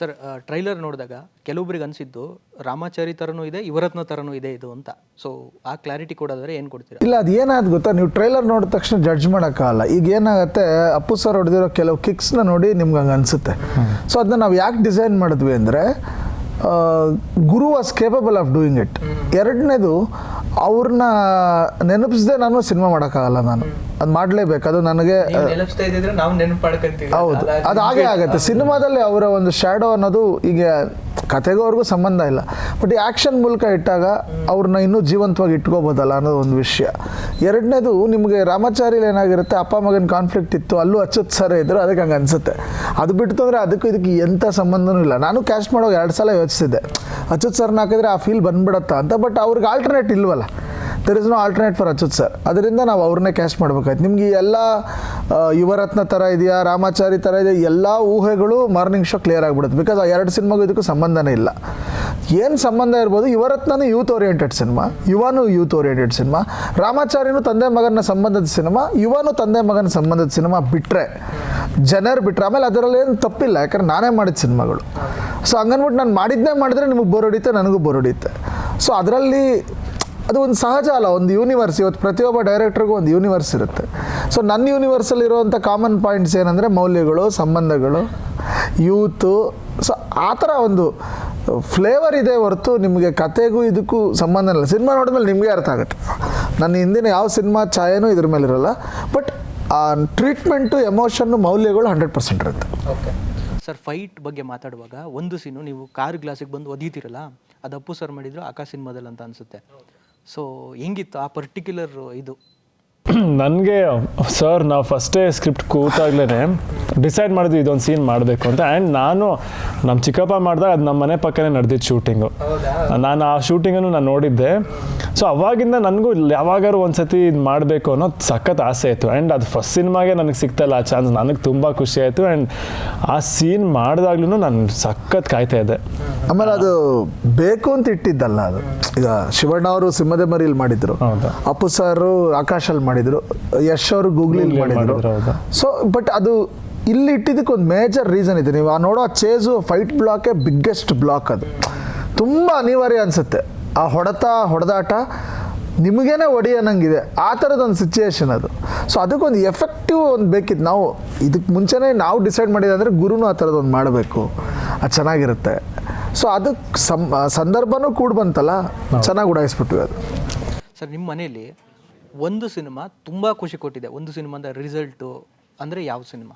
Sir trailer ನೋಡಿದಾಗ ಕೆಲವೊಬ್ರಿಗೆ ಅನಿಸಿದ್ದು ರಾಮಾಚಾರಿ ಥರನೂ ಇದೆ ಇವರತ್ನ ಥರನೂ ಇದೆ ಇದು ಅಂತ. ಸೊ ಆ ಕ್ಲಾರಿಟಿ ಕೊಡೋದಾದ್ರೆ ಏನು ಕೊಡ್ತೀರಾ? ಇಲ್ಲ, ಅದು ಏನಾದ್ ಗೊತ್ತಾ? ನೀವು ಟ್ರೈಲರ್ ನೋಡಿದ ತಕ್ಷಣ ಜಡ್ಜ್ ಮಾಡೋಕ್ಕಾಗಲ್ಲ ಈಗ ಏನಾಗುತ್ತೆ, ಅಪ್ಪು ಸರ್ ಹೊಡೆದಿರೋ ಕೆಲವು ಕಿಕ್ಸ್ನ ನೋಡಿ ನಿಮ್ಗೆ ಹಂಗೆ ಅನಿಸುತ್ತೆ. ಸೊ ಅದನ್ನ ನಾವು ಯಾಕೆ ಡಿಸೈನ್ ಮಾಡಿದ್ವಿ ಅಂದರೆ Guru was capable of doing it ಎರಡನೇದು ಅವ್ರನ್ನ ನೆನಪಿಸದೆ ನಾನು ಸಿನಿಮಾ ಮಾಡೋಕ್ಕಾಗಲ್ಲ ನಾನು. ಅದು ಮಾಡಲೇಬೇಕು. ಅದು ನನಗೆ ಹೌದು. ಅದು ಹಾಗೆ ಆಗುತ್ತೆ. ಸಿನಿಮಾದಲ್ಲಿ ಅವರ ಒಂದು ಶ್ಯಾಡೋ ಅನ್ನೋದು ಈಗ ಕತೆಗೂ ಅವ್ರಿಗೂ ಸಂಬಂಧ ಇಲ್ಲ. ಬಟ್ ಈ ಆ್ಯಕ್ಷನ್ ಮೂಲಕ ಇಟ್ಟಾಗ ಅವ್ರನ್ನ ಇನ್ನೂ ಜೀವಂತವಾಗಿ ಇಟ್ಕೋಬೋದಲ್ಲ ಅನ್ನೋದು ಒಂದು ವಿಷಯ. ಎರಡನೇದು ನಿಮಗೆ ರಾಮಾಚಾರಿಲಿ ಏನಾಗಿರುತ್ತೆ ಅಪ್ಪ ಮಗನ ಕಾನ್ಫ್ಲಿಕ್ಟ್ ಇತ್ತು ಅಲ್ಲೂ ಅಚ್ಚುತ್ ಸರ್ ಇದ್ರು ಅದಕ್ಕೆ ಹಂಗೆ ಅನಿಸುತ್ತೆ. ಅದು ಬಿಟ್ಟು ಅಂದರೆ ಅದಕ್ಕೂ ಇದಕ್ಕೆ ಎಂಥ ಸಂಬಂಧನೂ ಇಲ್ಲ. ನಾನು ಕ್ಯಾಶ್ ಮಾಡೋ ಎರಡು ಸಲ ಯೋಚಿಸಿದ್ದೆ. ಅಚ್ಚುತ್ ಸರ್ನ ಹಾಕಿದ್ರೆ ಆ ಫೀಲ್ ಬಂದ್ಬಿಡತ್ತಾ ಅಂತ ಬಟ್ ಅವ್ರಿಗೆ ಆಲ್ಟರ್ನೇಟ್ ಇಲ್ವಲ್ಲ. There is no alternate for Achyut sir ಅದರಿಂದ ನಾವು ಅವ್ರನ್ನೇ ಕ್ಯಾಶ್ ಮಾಡ್ಬೇಕಾಯ್ತು. ನಿಮ್ಗೆ ಎಲ್ಲ ಯುವರತ್ನ ಥರ ಇದೆಯಾ, ರಾಮಾಚಾರಿ ಥರ ಇದೆಯಾ, ಎಲ್ಲ ಊಹೆಗಳು ಮಾರ್ನಿಂಗ್ ಶೋ ಕ್ಲಿಯರ್ ಆಗಿಬಿಡುತ್ತೆ. ಬಿಕಾಸ್ ಆ ಎರಡು ಸಿನಿಮಾಗೂ ಇದಕ್ಕೂ ಸಂಬಂಧನೇ ಇಲ್ಲ. ಏನು ಸಂಬಂಧ ಇರ್ಬೋದು, ಯುವರತ್ನನೂ ಯೂತ್ ಓರಿಯೆಂಟೆಡ್ ಸಿನಿಮಾ ಯುವನು ಯೂತ್ ಓರಿಯೆಂಟೆಡ್ ಸಿನಿಮಾ ರಾಮಾಚಾರಿನೂ ತಂದೆ ಮಗನ ಸಂಬಂಧದ ಸಿನಿಮಾ ಯುವನು ತಂದೆ ಮಗನ ಸಂಬಂಧದ ಸಿನಿಮಾ ಬಿಟ್ಟರೆ ಜನರು ಬಿಟ್ಟರೆ ಆಮೇಲೆ ಅದರಲ್ಲಿ ಏನು ತಪ್ಪಿಲ್ಲ. ಯಾಕಂದ್ರೆ ನಾನೇ ಮಾಡಿದ ಸಿನಿಮಾಗಳು. ಸೊ ಹಂಗನ್ಬಿಟ್ಟು ನಾನು ಮಾಡಿದ್ದೇ ಮಾಡಿದ್ರೆ ನಿಮಗೆ ಬೋರ್ ಹೊಡಿತೆ ನನಗೂ ಬೋರ್ ಹೊಡಿಯುತ್ತೆ. ಸೊ ಅದರಲ್ಲಿ ಅದು ಒಂದು ಸಹಜ ಅಲ್ಲ, ಒಂದು ಯೂನಿವರ್ಸ್ ಇವತ್ತು ಪ್ರತಿಯೊಬ್ಬ ಡೈರೆಕ್ಟ್ರಿಗೂ ಒಂದು ಯೂನಿವರ್ಸ್ ಇರುತ್ತೆ. ಸೊ ನನ್ನ ಯೂನಿವರ್ಸಲ್ಲಿ ಇರುವಂಥ ಕಾಮನ್ ಪಾಯಿಂಟ್ಸ್ ಏನಂದರೆ ಮೌಲ್ಯಗಳು, ಸಂಬಂಧಗಳು ಯೂತು ಸೊ ಆ ಥರ ಒಂದು ಫ್ಲೇವರ್ ಇದೆ ಹೊರತು ನಿಮಗೆ ಕತೆಗೂ ಇದಕ್ಕೂ ಸಂಬಂಧ ಇಲ್ಲ. ಸಿನಿಮಾ ನೋಡಿದ್ಮೇಲೆ ನಿಮಗೆ ಅರ್ಥ ಆಗುತ್ತೆ. ನನ್ನ ಹಿಂದಿನ ಯಾವ ಸಿನಿಮಾ ಛಾಯೆನೂ ಇದ್ರ ಮೇಲೆ ಇರೋಲ್ಲ. ಬಟ್ ಆ ಟ್ರೀಟ್ಮೆಂಟು ಎಮೋಷನ್ನು ಮೌಲ್ಯಗಳು ಹಂಡ್ರೆಡ್ ಪರ್ಸೆಂಟ್ ಇರುತ್ತೆ. ಓಕೆ ಸರ್ ಫೈಟ್ ಬಗ್ಗೆ ಮಾತಾಡುವಾಗ ಒಂದು ಸೀನು ನೀವು ಕಾರ್ ಗ್ಲಾಸಿಗೆ ಬಂದು ಒದೀತಿರಲ್ಲ, ಅದು ಅಪ್ಪು ಸರ್ ಮಾಡಿದ್ರು, ಆಕಾಶ್ ಸಿನಿಮಾದಲ್ಲಿ ಅಂತ ಅನಿಸುತ್ತೆ. ಸೊ ಹೆಂಗಿತ್ತು ಆ ಪರ್ಟಿಕ್ಯುಲರ್ ಇದು? ನನಗೆ ಸರ್ ನಾವು ಫಸ್ಟೇ ಸ್ಕ್ರಿಪ್ಟ್ ಕೂತಾಗ್ಲೇ ಡಿಸೈಡ್ ಮಾಡಿದ್ವಿ ಇದೊಂದು ಸೀನ್ ಮಾಡಬೇಕು ಅಂತ. ಆ್ಯಂಡ್ ನಾನು ನಮ್ಮ ಚಿಕ್ಕಪ್ಪ ಮಾಡಿದಾಗ ಅದು ನಮ್ಮ ಮನೆ ಪಕ್ಕನೇ ನಡೆದಿದ್ದು ಶೂಟಿಂಗು ನಾನು ಆ ಶೂಟಿಂಗನ್ನು ನಾನು ನೋಡಿದ್ದೆ. ಸೊ ಅವಾಗಿಂದ ನನಗೂ ಯಾವಾಗಾರು ಒಂದು ಸತಿ ಇದು ಮಾಡಬೇಕು ಅನ್ನೋದು ಸಖತ್ ಆಸೆ ಇತ್ತು. ಆ್ಯಂಡ್ ಅದು ಫಸ್ಟ್ ಸಿನಿಮಾಗೆ ನನಗೆ ಸಿಗ್ತಲ್ಲ ಆ ಚಾನ್ಸ್ ನನಗೆ ತುಂಬ ಖುಷಿ ಆಯಿತು. ಆ್ಯಂಡ್ ಆ ಸೀನ್ ಮಾಡಿದಾಗ್ಲೂ ನಾನು ಸಖತ್ ಕಾಯ್ತಾ ಇದ್ದೆ. ಆಮೇಲೆ ಅದು ಬೇಕು ಅಂತ ಇಟ್ಟಿದ್ದಲ್ಲ ಅದು. ಈಗ ಶಿವಣ್ಣ ಅವರು ಸಿಂಹದ ಮರಿಯಲ್ಲಿ ಮಾಡಿದ್ರು. ಅಪ್ಪು ಸರ್ ಆಕಾಶಲ್ಲಿ ಮಾಡಿದ್ರು. ಯಶ್ ಅವರು ಗೂಗಲ್ ಮಾಡಿದ್ರು. ಸೊ ಬಟ್ ಅದು ಇಲ್ಲಿ ಇಟ್ಟಿದ್ದಕ್ಕೆ ಒಂದು ಮೇಜರ್ ರೀಸನ್ ಇದೆ. ನೀವು ಆ ನೋಡೋ ಆ ಚೇಸು ಫೈಟ್ ಬ್ಲಾಕೇ ಬಿಗ್ಗೆಸ್ಟ್ ಬ್ಲಾಕ್ ಅದು. ತುಂಬ ಅನಿವಾರ್ಯ ಅನಿಸುತ್ತೆ. ಆ ಹೊಡೆತ ಹೊಡೆದಾಟ ನಿಮಗೇನೆ ಒಡೆಯನಂಗಿದೆ ಆ ಥರದೊಂದು ಸಿಚುಯೇಷನ್ ಅದು. ಸೊ ಅದಕ್ಕೊಂದು ಎಫೆಕ್ಟಿವ್ ಒಂದು ಬೇಕಿತ್ತು. ನಾವು ಇದಕ್ಕೆ ಮುಂಚೆನೇ ನಾವು ಡಿಸೈಡ್ ಮಾಡಿದೆ ಅಂದರೆ ಗುರುನು ಆ ಥರದೊಂದು ಮಾಡಬೇಕು. ಅದು ಚೆನ್ನಾಗಿರುತ್ತೆ. ಸೊ ಅದಕ್ಕೆ ಸಂ ಸಂದರ್ಭನೂ ಕೂಡ ಬಂತಲ್ಲ? ಚೆನ್ನಾಗಿ ಉಡಾಯಿಸ್ಬಿಟ್ವಿ ಅದು. ಸರ್ ನಿಮ್ಮ ಮನೆಯಲ್ಲಿ ಒಂದು ಸಿನಿಮಾ ತುಂಬ ಖುಷಿ ಕೊಟ್ಟಿದೆ. ಒಂದು ಸಿನಿಮಾದ ರಿಸಲ್ಟು ಅಂದರೆ ಯಾವ ಸಿನಿಮಾ?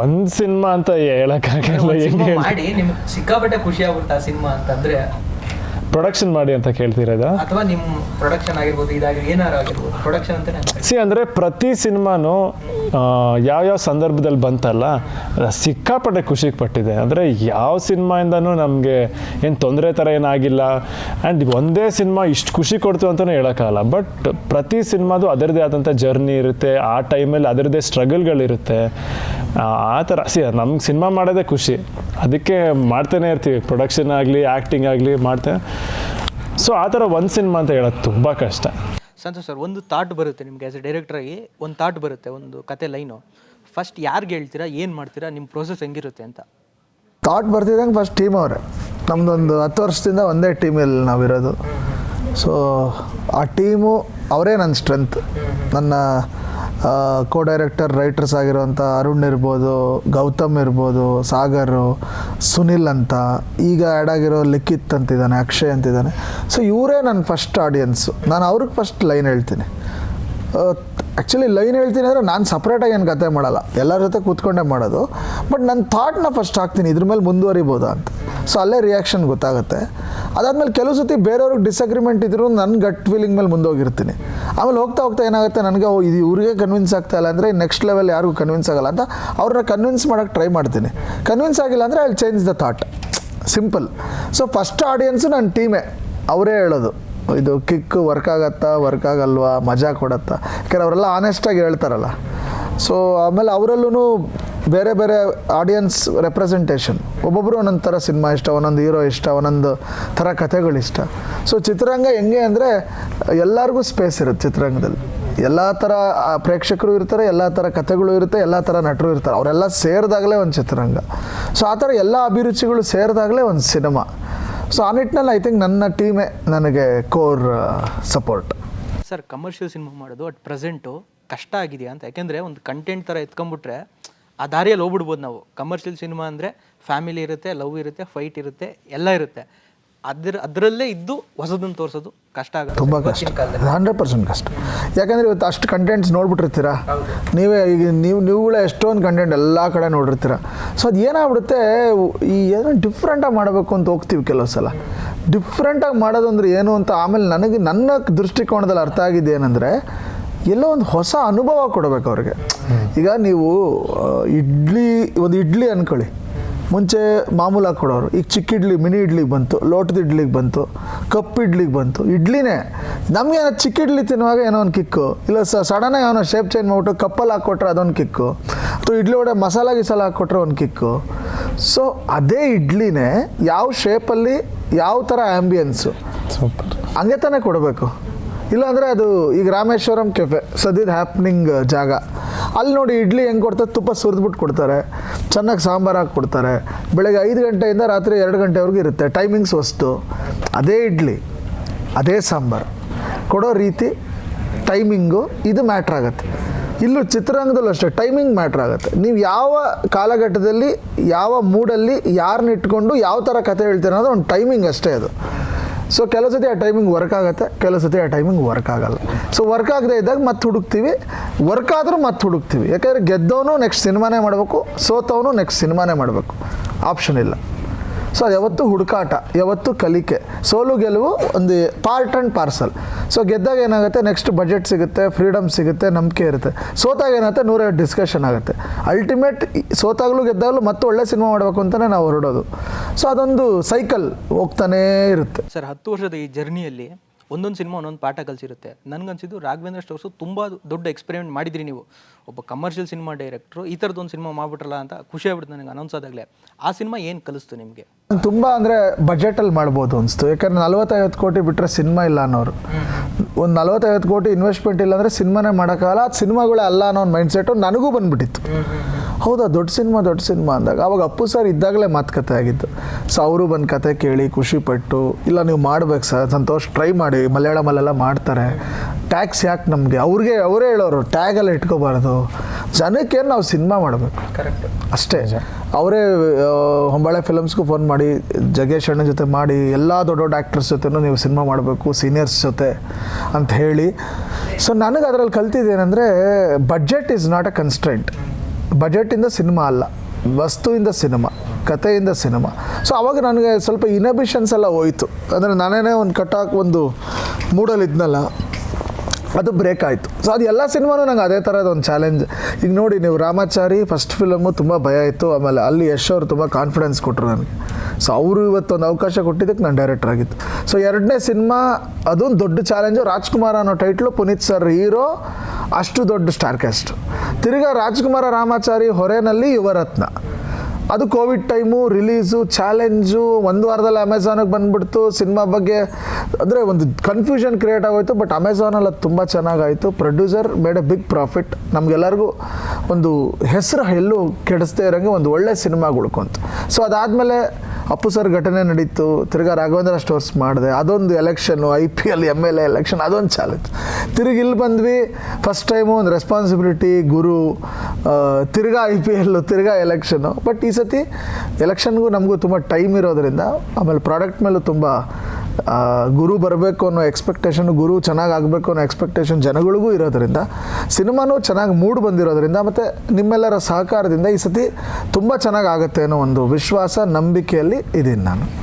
ಒಂದು ಸಿನಿಮಾ ಅಂತ ಹೇಳಕ್ಕಾಗಲ್ಲ ಹೆಂಗೆ ಮಾಡಿ ನಿಮ್ಗೆ ಸಿಕ್ಕಾಪಟ್ಟೆ ಖುಷಿ ಆಗುತ್ತೆ ಆ ಸಿನಿಮಾ ಅಂತಂದ್ರೆ ಪ್ರೊಡಕ್ಷನ್ ಮಾಡಿ ಅಂತ ಕೇಳ್ತಿರೋದಾ ಅಥವಾ ನಿಮ್ಮ ಪ್ರೊಡಕ್ಷನ್ ಆಗಿರ್ಬೋದು ಇದಾಗಿ ಏನಾರು ಆಗಿರ್ಬೋದು ಪ್ರೊಡಕ್ಷನ್ ಅಂತಾನೆ. ಸಿ ಅಂದರೆ ಪ್ರತಿ ಸಿನಿಮಾನು ಯಾವ್ಯಾವ ಸಂದರ್ಭದಲ್ಲಿ ಬಂತಲ್ಲ ಸಿಕ್ಕಾಪಟ್ಟೆ ಖುಷಿಗೆ ಪಟ್ಟಿದೆ. ಅಂದರೆ ಯಾವ ಸಿನಿಮಾಯಿಂದನೂ ನಮಗೆ ಏನು ತೊಂದರೆ ಥರ ಏನಾಗಿಲ್ಲ. ಆ್ಯಂಡ್ ಒಂದೇ ಸಿನಿಮಾ ಇಷ್ಟು ಖುಷಿ ಕೊಡ್ತು ಅಂತಲೂ ಹೇಳೋಕ್ಕಾಗಲ್ಲ. ಬಟ್ ಪ್ರತಿ ಸಿನಿಮಾದು ಅದರದೇ ಆದಂಥ ಜರ್ನಿ ಇರುತ್ತೆ. ಆ ಟೈಮಲ್ಲಿ ಅದರದ್ದೇ ಸ್ಟ್ರಗಲ್ಗಳಿರುತ್ತೆ ಆ ಥರ ಸಿ ನಮ್ಗೆ ಸಿನಿಮಾ ಮಾಡೋದೇ ಖುಷಿ. ಅದಕ್ಕೆ ಮಾಡ್ತಾನೆ ಇರ್ತೀವಿ. ಪ್ರೊಡಕ್ಷನ್ ಆಗಲಿ ಆ್ಯಕ್ಟಿಂಗ್ ಆಗಲಿ ಮಾಡ್ತೇವೆ ಸೊ ಆ ಥರ ಒಂದು ಸಿನಿಮಾ ಅಂತ ಹೇಳೋದು ತುಂಬ ಕಷ್ಟ. ಸಂತೋಷ್ ಸರ್ ಒಂದು ಥಾಟ್ ಬರುತ್ತೆ ನಿಮಗೆ ಆ್ಯಸ್ ಎ ಡೈರೆಕ್ಟ್ರಾಗಿ ಒಂದು ಥಾಟ್ ಬರುತ್ತೆ ಒಂದು ಕತೆ ಲೈನು ಫಸ್ಟ್ ಯಾರಿಗೆ ಹೇಳ್ತೀರಾ ಏನು ಮಾಡ್ತೀರಾ ನಿಮ್ಮ ಪ್ರೋಸೆಸ್ ಹೆಂಗಿರುತ್ತೆ ಅಂತ? ಥಾಟ್ ಬರ್ತಿದ್ದಂಗೆ ಫಸ್ಟ್ ಟೀಮ್ ಅವರೇ. ನಮ್ಮದೊಂದು ಹತ್ತು ವರ್ಷದಿಂದ ಒಂದೇ ಟೀಮಲ್ಲಿ ನಾವಿರೋದು. ಸೊ ಆ ಟೀಮು ಅವರೇ ನನ್ನ ಸ್ಟ್ರೆಂತ್ ನನ್ನ ಕೋ ಡೈರೆಕ್ಟರ್ ರೈಟರ್ಸ್ ಆಗಿರುವಂಥ ಅರುಣ್ ಇರ್ಬೋದು, ಗೌತಮ್ ಇರ್ಬೋದು, ಸಾಗರು, ಸುನಿಲ್ ಅಂತ, ಈಗ ಆ್ಯಡ್ ಆಗಿರೋ ಲಿಖಿತ್ ಅಂತಿದ್ದಾನೆ, ಅಕ್ಷಯ್ ಅಂತಿದ್ದಾನೆ. ಸೊ ಇವರೇ ನನ್ನ ಫಸ್ಟ್ ಆಡಿಯನ್ಸು ನಾನು ಅವ್ರಿಗೆ ಫಸ್ಟ್ ಲೈನ್ ಹೇಳ್ತೀನಿ. ಆ್ಯಕ್ಚುಲಿ ಲೈನ್ ಹೇಳ್ತೀನಿ ಅಂದರೆ ನಾನು ಸಪ್ರೇಟಾಗಿ ಏನು ಕತೆ ಮಾಡಲ್ಲ. ಎಲ್ಲರ ಜೊತೆ ಕೂತ್ಕೊಂಡೇ ಮಾಡೋದು. ಬಟ್ ನನ್ನ ಥಾಟ್ನ ಫಸ್ಟ್ ಹಾಕ್ತೀನಿ. ಇದ್ರ ಮೇಲೆ ಮುಂದುವರಿಬೋದಾ ಅಂತ. ಸೊ ಅಲ್ಲೇ ರಿಯಾಕ್ಷನ್ ಗೊತ್ತಾಗುತ್ತೆ. ಅದಾದಮೇಲೆ ಕೆಲವು ಸತಿ ಬೇರೆಯವ್ರಿಗೆ ಡಿಸಗ್ರಿಮೆಂಟ್ ಇದ್ರು ನನ್ನ ಗಟ್ ಫೀಲಿಂಗ್ ಮೇಲೆ ಮುಂದೋಗಿರ್ತೀನಿ. ಆಮೇಲೆ ಹೋಗ್ತಾ ಹೋಗ್ತಾ ಏನಾಗುತ್ತೆ? ನನಗೆ ಇದು ಇವ್ರಿಗೆ ಕನ್ವಿನ್ಸ್ ಆಗ್ತಾ ಇಲ್ಲ ಅಂದರೆ ನೆಕ್ಸ್ಟ್ ಲೆವೆಲ್ ಯಾರಿಗೂ ಕನ್ವಿನ್ಸ್ ಆಗಲ್ಲ ಅಂತ ಅವ್ರನ್ನ ಕನ್ವಿನ್ಸ್ ಮಾಡೋಕ್ಕೆ ಟ್ರೈ ಮಾಡ್ತೀನಿ. ಕನ್ವಿನ್ಸ್ ಆಗಿಲ್ಲ ಅಂದರೆ I change the thought simple so first audience ನನ್ನ ಟೀಮೇ ಅವರೇ ಹೇಳೋದು. ಇದು ಕಿಕ್ ವರ್ಕ್ ಆಗತ್ತಾ? ವರ್ಕ್ ಆಗಲ್ವಾ? ಮಜಾ ಕೊಡತ್ತಾ ಯಾಕಂದ್ರೆ ಅವರೆಲ್ಲ ಆನೆಸ್ಟಾಗಿ ಹೇಳ್ತಾರಲ್ಲ. ಸೊ ಆಮೇಲೆ ಅವರಲ್ಲೂ ಬೇರೆ ಬೇರೆ ಆಡಿಯನ್ಸ್ ರೆಪ್ರೆಸೆಂಟೇಷನ್ ಒಬ್ಬೊಬ್ಬರು ಒಂದೊಂದು ಥರ ಸಿನಿಮಾ ಇಷ್ಟ, ಒಂದೊಂದು ಹೀರೋ ಇಷ್ಟ, ಒಂದೊಂದು ಥರ ಕಥೆಗಳು ಇಷ್ಟ. ಸೊ ಚಿತ್ರರಂಗ ಹೆಂಗೆ ಅಂದರೆ ಎಲ್ಲರಿಗೂ ಸ್ಪೇಸ್ ಇರುತ್ತೆ ಚಿತ್ರರಂಗದಲ್ಲಿ. ಎಲ್ಲ ಥರ ಪ್ರೇಕ್ಷಕರು ಇರ್ತಾರೆ, ಎಲ್ಲ ಥರ ಕಥೆಗಳು ಇರುತ್ತೆ, ಎಲ್ಲ ಥರ ನಟರು ಇರ್ತಾರೆ. ಅವರೆಲ್ಲ ಸೇರಿದಾಗಲೇ ಒಂದು ಚಿತ್ರರಂಗ. ಸೊ ಆ ಥರ ಎಲ್ಲ ಅಭಿರುಚಿಗಳು ಸೇರಿದಾಗಲೇ ಒಂದು ಸಿನಿಮಾ ಸೊ ಆ ನಿಟ್ಟಿನಲ್ಲಿ ಐ ಥಿಂಕ್ ನನ್ನ ಟೀಮೇ ನನಗೆ core support sir commercial cinema ಮಾಡೋದು ಅಟ್ ಪ್ರೆಸೆಂಟು ಕಷ್ಟ ಆಗಿದೆಯಾ ಅಂತ. ಯಾಕೆಂದರೆ ಒಂದು ಕಂಟೆಂಟ್ ಥರ ಎತ್ಕೊಂಡ್ಬಿಟ್ರೆ ಆ ದಾರಿಯಲ್ಲಿ ಹೋಗ್ಬಿಡ್ಬೋದು ನಾವು. ಕಮರ್ಷಿಯಲ್ ಸಿನಿಮಾ ಅಂದರೆ ಫ್ಯಾಮಿಲಿ ಇರುತ್ತೆ ಲವ್ ಇರುತ್ತೆ ಫೈಟ್ ಇರುತ್ತೆ ಎಲ್ಲ ಇರುತ್ತೆ. ಅದ್ರ ಅದರಲ್ಲೇ ಇದ್ದು ಹೊಸದನ್ನು ತೋರಿಸೋದು ಕಷ್ಟ ಆಗುತ್ತೆ. ತುಂಬ ಕಷ್ಟ. ಹಂಡ್ರೆಡ್ ಪರ್ಸೆಂಟ್ ಕಷ್ಟ. ಯಾಕಂದರೆ ಇವತ್ತು ಅಷ್ಟು ಕಂಟೆಂಟ್ಸ್ ನೋಡ್ಬಿಟ್ಟಿರ್ತೀರ? ನೀವೇ ಈಗ ನೀವು ನೀವುಗಳೇ ಎಷ್ಟೊಂದು ಕಂಟೆಂಟ್ ಎಲ್ಲ ಕಡೆ ನೋಡಿರ್ತೀರ? ಸೊ ಅದು ಏನಾಗ್ಬಿಡುತ್ತೆ ಈ ಏನೋ ಡಿಫ್ರೆಂಟಾಗಿ ಮಾಡಬೇಕು ಅಂತ ಹೋಗ್ತೀವಿ ಕೆಲವು ಸಲ. ಡಿಫ್ರೆಂಟಾಗಿ ಮಾಡೋದು ಅಂದರೆ ಏನು ಅಂತ ಆಮೇಲೆ ನನಗೆ ನನ್ನ ದೃಷ್ಟಿಕೋನದಲ್ಲಿ ಅರ್ಥ ಆಗಿದ್ದು ಏನಂದರೆ ಎಲ್ಲೋ ಒಂದು ಹೊಸ ಅನುಭವ ಕೊಡಬೇಕು ಅವ್ರಿಗೆ. ಈಗ ನೀವು ಇಡ್ಲಿ ಒಂದು ಇಡ್ಲಿ ಅಂದ್ಕೊಳ್ಳಿ ಮುಂಚೆ ಮಾಮೂಲಾಗಿ ಕೊಡೋರು. ಈಗ ಚಿಕ್ಕ ಇಡ್ಲಿ ಮಿನಿ ಇಡ್ಲಿಗೆ ಬಂತು ಲೋಟದ ಇಡ್ಲಿಗೆ ಬಂತು ಕಪ್ ಇಡ್ಲಿಗೆ ಬಂತು ಇಡ್ಲಿನೇ. ನಮಗೆ ಏನೋ ಚಿಕ್ಕ ಇಡ್ಲಿ ತಿನ್ನುವಾಗ ಏನೋ ಒಂದು ಕಿಕ್ಕು. ಇಲ್ಲ ಸಡನ್ನಾಗಿ ಏನೋ ಶೇಪ್ ಚೇಂಜ್ ಮಾಡಿಬಿಟ್ಟು ಕಪ್ಪಲ್ಲಿ ಹಾಕ್ಕೊಟ್ರೆ ಅದೊಂದು ಕಿಕ್ಕು. ಅಥವಾ ಇಡ್ಲಿ ಒಡೆ ಮಸಾಲ ಗಿಸಾಲ ಹಾಕ್ಕೊಟ್ರೆ ಒಂದು ಕಿಕ್ಕು. ಸೊ ಅದೇ ಇಡ್ಲಿನೇ ಯಾವ ಶೇಪಲ್ಲಿ ಯಾವ ಥರ ಆ್ಯಂಬಿಯನ್ಸು ಹಂಗೆ ತಾನೇ ಕೊಡಬೇಕು. ಇಲ್ಲಾಂದರೆ ಅದು ಈಗ ರಾಮೇಶ್ವರಂ ಕೆಫೆ, ಸದ್ಯದ ಹ್ಯಾಪ್ನಿಂಗ್ ಜಾಗ. ಅಲ್ಲಿ ನೋಡಿ ಇಡ್ಲಿ ಹೆಂಗೆ ಕೊಡ್ತಾರೆ? ತುಪ್ಪ ಸುರಿದ್ಬಿಟ್ಟು ಕೊಡ್ತಾರೆ. ಚೆನ್ನಾಗಿ ಸಾಂಬಾರು ಹಾಕಿ ಕೊಡ್ತಾರೆ. ಬೆಳಗ್ಗೆ ಐದು ಗಂಟೆಯಿಂದ ರಾತ್ರಿ ಎರಡು ಗಂಟೆವರೆಗೂ ಇರುತ್ತೆ. ಟೈಮಿಂಗ್ಸ್ ವಸ್ತು. ಅದೇ ಇಡ್ಲಿ, ಅದೇ ಸಾಂಬಾರು. ಕೊಡೋ ರೀತಿ ಟೈಮಿಂಗು ಇದು ಮ್ಯಾಟ್ರ್ ಆಗುತ್ತೆ. ಇಲ್ಲೂ ಚಿತ್ರರಂಗದಲ್ಲೂ ಅಷ್ಟೇ ಟೈಮಿಂಗ್ ಮ್ಯಾಟ್ರ್ ಆಗುತ್ತೆ. ನೀವು ಯಾವ ಕಾಲಘಟ್ಟದಲ್ಲಿ, ಯಾವ ಮೂಡಲ್ಲಿ ಯಾರನ್ನ ಇಟ್ಕೊಂಡು, ಯಾವ ಥರ ಕತೆ ಹೇಳ್ತೀರ ಅನ್ನೋದು ಒಂದು ಟೈಮಿಂಗ್ ಅಷ್ಟೇ ಅದು. ಸೊ ಕೆಲವು ಸತಿ ಆ ಟೈಮಿಂಗ್ ವರ್ಕ್ ಆಗುತ್ತೆ ಕೆಲವು ಸತಿ ಆ ಟೈಮಿಂಗ್ ವರ್ಕ್ ಆಗಲ್ಲ. ಸೊ ವರ್ಕ್ ಆಗದೆ ಇದ್ದಾಗ ಮತ್ತೆ ಹುಡುಕ್ತೀವಿ. ವರ್ಕ್ ಆದರೂ ಮತ್ತೆ ಹುಡುಕ್ತೀವಿ. ಯಾಕಂದರೆ ಗೆದ್ದವನು ನೆಕ್ಸ್ಟ್ ಸಿನಿಮಾನೇ ಮಾಡಬೇಕು, ಸೋತವನು ನೆಕ್ಸ್ಟ್ ಸಿನಿಮಾನೇ ಮಾಡಬೇಕು. ಆಪ್ಷನ್ ಇಲ್ಲ. ಸೊ ಯಾವತ್ತೂ ಹುಡುಕಾಟ, ಯಾವತ್ತೂ ಕಲಿಕೆ. ಸೋಲು ಗೆಲುವು ಒಂದು ಪಾರ್ಟ್ ಆ್ಯಂಡ್ ಪಾರ್ಸಲ್ ಸೊ ಗೆದ್ದಾಗ ಏನಾಗುತ್ತೆ? ನೆಕ್ಸ್ಟ್ ಬಜೆಟ್ ಸಿಗುತ್ತೆ ಫ್ರೀಡಮ್ ಸಿಗುತ್ತೆ, ನಂಬಿಕೆ ಇರುತ್ತೆ. ಸೋತಾಗ ಏನಾಗುತ್ತೆ? ನೂರೈವತ್ತು ಡಿಸ್ಕಷನ್ ಆಗುತ್ತೆ. ಅಲ್ಟಿಮೇಟ್ ಸೋತಾಗಲೂ ಗೆದ್ದಾಗಲೂ ಮತ್ತೆ ಒಳ್ಳೆ ಸಿನಿಮಾ ಮಾಡಬೇಕು ಅಂತಲೇ ನಾವು ಹೊರಡೋದು. ಸೊ ಅದೊಂದು ಸೈಕಲ್ ಹೋಗ್ತಾನೇ ಇರುತ್ತೆ. ಸರ್ ಹತ್ತು ವರ್ಷದ ಈ ಜರ್ನಿಯಲ್ಲಿ ಒಂದೊಂದು ಸಿನಿಮಾ ಒಂದೊಂದು ಪಾಠ ಕಲಿಸಿರುತ್ತೆ. ನನಗನ್ಸಿದ್ದು ರಾಘವೇಂದ್ರ ಸ್ಟೋರ್ಸು ತುಂಬ ದೊಡ್ಡ ಎಕ್ಸ್ಪೆರಿಮೆಂಟ್ ಮಾಡಿದ್ರಿ ನೀವು. ಒಬ್ಬ ಕಮರ್ಷಿಯಲ್ ಸಿನಿಮಾ ಡೈರೆಕ್ಟ್ರು ಈ ಥರದ್ದು ಒಂದು ಸಿನಿಮಾ ಮಾಡ್ಬಿಟ್ರಲ್ಲ ಅಂತ ಖುಷಿ ಆಗ್ಬಿಡ್ತು ನನಗೆ ಅನೌನ್ಸ್ ಆದಾಗಲೇ. ಆ ಸಿನಿಮಾ ಏನು ಕಲಿಸ್ತು ನಿಮಗೆ? ತುಂಬ ಅಂದರೆ ಬಜೆಟಲ್ಲಿ ಮಾಡ್ಬೋದು ಅನಿಸ್ತು. ಯಾಕಂದ್ರೆ ನಲ್ವತ್ತೈವತ್ತು ಕೋಟಿ ಬಿಟ್ಟರೆ ಸಿನಿಮಾ ಇಲ್ಲ ಅನ್ನೋರು. ಒಂದು ನಲ್ವತ್ತೈವತ್ತು ಕೋಟಿ ಇನ್ವೆಸ್ಟ್ಮೆಂಟ್ ಇಲ್ಲ ಅಂದರೆ ಸಿನಿಮಾನೇ ಮಾಡೋಕ್ಕಾಗಲ್ಲ ಆ ಸಿನಿಮಾಗಳೇ ಅಲ್ಲ ಅನ್ನೋ ಒಂದು ಮೈಂಡ್ಸೆಟು ನನಗೂ ಬಂದುಬಿಟ್ಟಿತ್ತು. ಹೌದಾ ದೊಡ್ಡ ಸಿನಿಮಾ ದೊಡ್ಡ ಸಿನಿಮಾ ಅಂದಾಗ. ಅವಾಗ ಅಪ್ಪು ಸರ್ ಇದ್ದಾಗಲೇ ಮಾತುಕತೆ ಆಗಿತ್ತು. ಸೊ ಅವರು ಬಂದು ಕತೆ ಕೇಳಿ ಖುಷಿಪಟ್ಟು ಇಲ್ಲ ನೀವು ಮಾಡ್ಬೇಕು ಸರ್ ಸಂತೋಷ್ ಟ್ರೈ ಮಾಡಿ ಮಲಯಾಳಮಲ್ಲೆಲ್ಲ ಮಾಡ್ತಾರೆ. ಟ್ಯಾಕ್ಸ್ ಯಾಕೆ ನಮಗೆ? ಅವ್ರಿಗೆ ಅವರೇ ಹೇಳೋರು ಟ್ಯಾಗೆಲ್ಲ ಇಟ್ಕೋಬಾರ್ದು. ಜನಕ್ಕೆ ನಾವು ಸಿನಿಮಾ ಮಾಡಬೇಕು? ಕರೆಕ್ಟ್ ಅಷ್ಟೇ. ಅವರೇ ಹೊಂಬಾಳೆ ಫಿಲಮ್ಸ್ಗೂ ಫೋನ್ ಮಾಡಿ ಜಗೇಶ್ ಅಣ್ಣ ಜೊತೆ ಮಾಡಿ ಎಲ್ಲ ದೊಡ್ಡ ದೊಡ್ಡ ಆ್ಯಕ್ಟರ್ಸ್ ಜೊತೆನೂ ನೀವು ಸಿನಿಮಾ ಮಾಡಬೇಕು ಸೀನಿಯರ್ಸ್ ಜೊತೆ ಅಂತ ಹೇಳಿ. ಸೊ ನನಗೆ ಅದರಲ್ಲಿ ಕಲ್ತಿದ್ದೇನೆಂದರೆ budget is not a constraint ಬಜೆಟಿಂದ cinema ಅಲ್ಲ, ವಸ್ತುವಿಂದ ಸಿನಿಮಾ, ಕಥೆಯಿಂದ ಸಿನಿಮಾ. ಸೊ ಅವಾಗ ನನಗೆ ಸ್ವಲ್ಪ ಇನಬಿಷನ್ಸ್ ಎಲ್ಲ ಹೋಯಿತು. ಅಂದರೆ ನಾನೇನೇ ಒಂದು ಕಟ್ಟಾಕ್ ಒಂದು ಮೂಡಲ್ಲಿದ್ನಲ್ಲ ಅದು ಬ್ರೇಕ್ ಆಯಿತು. ಸೊ ಅದು ಎಲ್ಲ ಸಿನಿಮಾನು ನಂಗೆ ಅದೇ ಥರದ ಒಂದು ಚಾಲೆಂಜ್ ಈಗ ನೋಡಿ, ನೀವು ರಾಮಾಚಾರಿ ಫಸ್ಟ್ ಫಿಲಮು ತುಂಬ ಭಯ ಇತ್ತು, ಆಮೇಲೆ ಅಲ್ಲಿ ಯಶ್ ಅವರು ತುಂಬ ಕಾನ್ಫಿಡೆನ್ಸ್ ಕೊಟ್ಟರು ನನಗೆ. ಸೊ ಅವರು ಇವತ್ತೊಂದು ಅವಕಾಶ ಕೊಟ್ಟಿದ್ದಕ್ಕೆ ನಾನು ಡೈರೆಕ್ಟರ್ ಆಗಿತ್ತು ಸೊ ಎರಡನೇ ಸಿನಿಮಾ, ಅದೊಂದು ದೊಡ್ಡ ಚಾಲೆಂಜು ರಾಜ್ಕುಮಾರ್ ಅನ್ನೋ ಟೈಟ್ಲು ಪುನೀತ್ ಸರ್ ಹೀರೋ ಅಷ್ಟು ದೊಡ್ಡ ಸ್ಟಾರ್ ಕ್ಯಾಸ್ಟ್. ತಿರ್ಗಾ ರಾಜ್ಕುಮಾರ ರಾಮಾಚಾರಿ ಹೊರೆನಲ್ಲಿ ಯುವರತ್ನ. ಅದು ಕೋವಿಡ್ ಟೈಮು, ರಿಲೀಸು, ಚಾಲೆಂಜು, ಒಂದು ವಾರದಲ್ಲಿ ಅಮೆಝಾನಿಗೆ ಬಂದ್ಬಿಡ್ತು, ಸಿನಿಮಾ ಬಗ್ಗೆ ಅಂದರೆ ಒಂದು ಕನ್ಫ್ಯೂಷನ್ ಕ್ರಿಯೇಟ್ ಆಗೋಯ್ತು ಬಟ್ ಅಮೆಝಾನಲ್ಲಿ ಅದು ತುಂಬ ಚೆನ್ನಾಗಾಯಿತು. Producer made a big profit ನಮಗೆಲ್ಲರಿಗೂ ಒಂದು ಹೆಸರು ಎಲ್ಲೂ ಕೆಡಿಸ್ದೇ ಇರೋಂಗೆ ಒಂದು ಒಳ್ಳೆ ಸಿನಿಮಾಗಳು ಉಳ್ಕೊಂತು ಸೊ ಅದಾದಮೇಲೆ ಅಪ್ಪು ಸರ್ ಘಟನೆ ನಡೀತು. ತಿರ್ಗಾ ರಾಘವೇಂದ್ರ ಸ್ಟೋರ್ಸ್ ಮಾಡಿದೆ. ಅದೊಂದು election, I P L, M L A election, ಅದೊಂದು ಚಾಲೆಂಜ್. ತಿರುಗಿ ಇಲ್ಲಿ ಬಂದ್ವಿ. ಫಸ್ಟ್ ಟೈಮು ಒಂದು ರೆಸ್ಪಾನ್ಸಿಬಿಲಿಟಿ ಗುರು ತಿರ್ಗಾ ಐ ಪಿ ಎಲ್ಲು ತಿರ್ಗಾ ಎಲೆಕ್ಷನ್ನು. ಬಟ್ ಈ ಸತಿ ಎಲೆಕ್ಷನ್ಗೂ ನಮಗೂ ತುಂಬ ಟೈಮ್ ಇರೋದ್ರಿಂದ ಆಮೇಲೆ ಪ್ರಾಡಕ್ಟ್ ಮೇಲೂ ತುಂಬ ಗುರು ಬರಬೇಕು ಅನ್ನೋ ಎಕ್ಸ್ಪೆಕ್ಟೇಷನ್ ಗುರು ಚೆನ್ನಾಗಿ ಆಗಬೇಕು ಅನ್ನೋ ಎಕ್ಸ್ಪೆಕ್ಟೇಷನ್ ಜನಗಳಿಗೂ ಇರೋದ್ರಿಂದ, ಸಿನಿಮಾನೂ ಚೆನ್ನಾಗಿ ಮೂಡ್ ಬಂದಿರೋದ್ರಿಂದ ಮತ್ತು ನಿಮ್ಮೆಲ್ಲರ ಸಹಕಾರದಿಂದ ಈ ಸತಿ ತುಂಬ ಚೆನ್ನಾಗಿ ಆಗುತ್ತೆ ಅನ್ನೋ ಒಂದು ವಿಶ್ವಾಸ, ನಂಬಿಕೆಯಲ್ಲಿ ಇದ್ದೀನಿ ನಾನು.